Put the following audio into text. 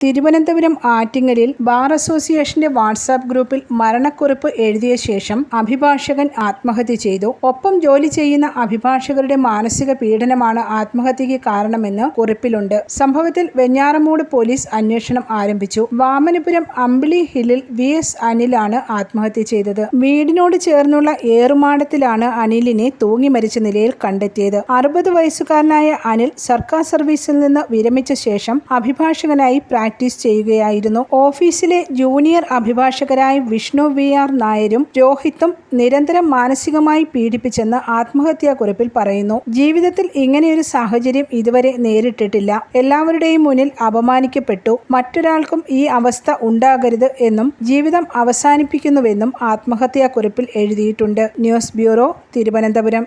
തിരുവനന്തപുരം ആറ്റിങ്ങലിൽ ബാർ അസോസിയേഷന്റെ വാട്സാപ്പ് ഗ്രൂപ്പിൽ മരണക്കുറിപ്പ് എഴുതിയ ശേഷം അഭിഭാഷകൻ ആത്മഹത്യ ചെയ്തു. ഒപ്പം ജോലി ചെയ്യുന്ന അഭിഭാഷകരുടെ മാനസിക പീഡനമാണ് ആത്മഹത്യക്ക് കാരണമെന്ന് കുറിപ്പിലുണ്ട്. സംഭവത്തിൽ വെഞ്ഞാറമൂട് പോലീസ് അന്വേഷണം ആരംഭിച്ചു. വാമനപുരം അമ്പിളി ഹില്ലിൽ വി എസ് അനിലാണ് ആത്മഹത്യ ചെയ്തത്. വീടിനോട് ചേർന്നുള്ള ഏറുമാടത്തിലാണ് അനിലിനെ തൂങ്ങി മരിച്ച നിലയിൽ കണ്ടെത്തിയത്. അറുപത് വയസ്സുകാരനായ അനിൽ സർക്കാർ സർവീസിൽ നിന്ന് വിരമിച്ച ശേഷം അഭിഭാഷകനായി പ്രാക്ടീസ് ചെയ്യുകയായിരുന്നു. ഓഫീസിലെ ജൂനിയർ അഭിഭാഷകരായ വിഷ്ണു വി ആർ നായരും രോഹിത്തും നിരന്തരം മാനസികമായി പീഡിപ്പിച്ചെന്ന് ആത്മഹത്യാക്കുറിപ്പിൽ പറയുന്നു. ജീവിതത്തിൽ ഇങ്ങനെയൊരു സാഹചര്യം ഇതുവരെ നേരിട്ടിട്ടില്ല. എല്ലാവരുടെയും മുന്നിൽ അപമാനിക്കപ്പെട്ടു. മറ്റൊരാൾക്കും ഈ അവസ്ഥ ഉണ്ടാകരുത് എന്നും ജീവിതം അവസാനിപ്പിക്കുന്നുവെന്നും ആത്മഹത്യാക്കുറിപ്പിൽ എഴുതിയിട്ടുണ്ട്. News bureau Thiruvananthapuram.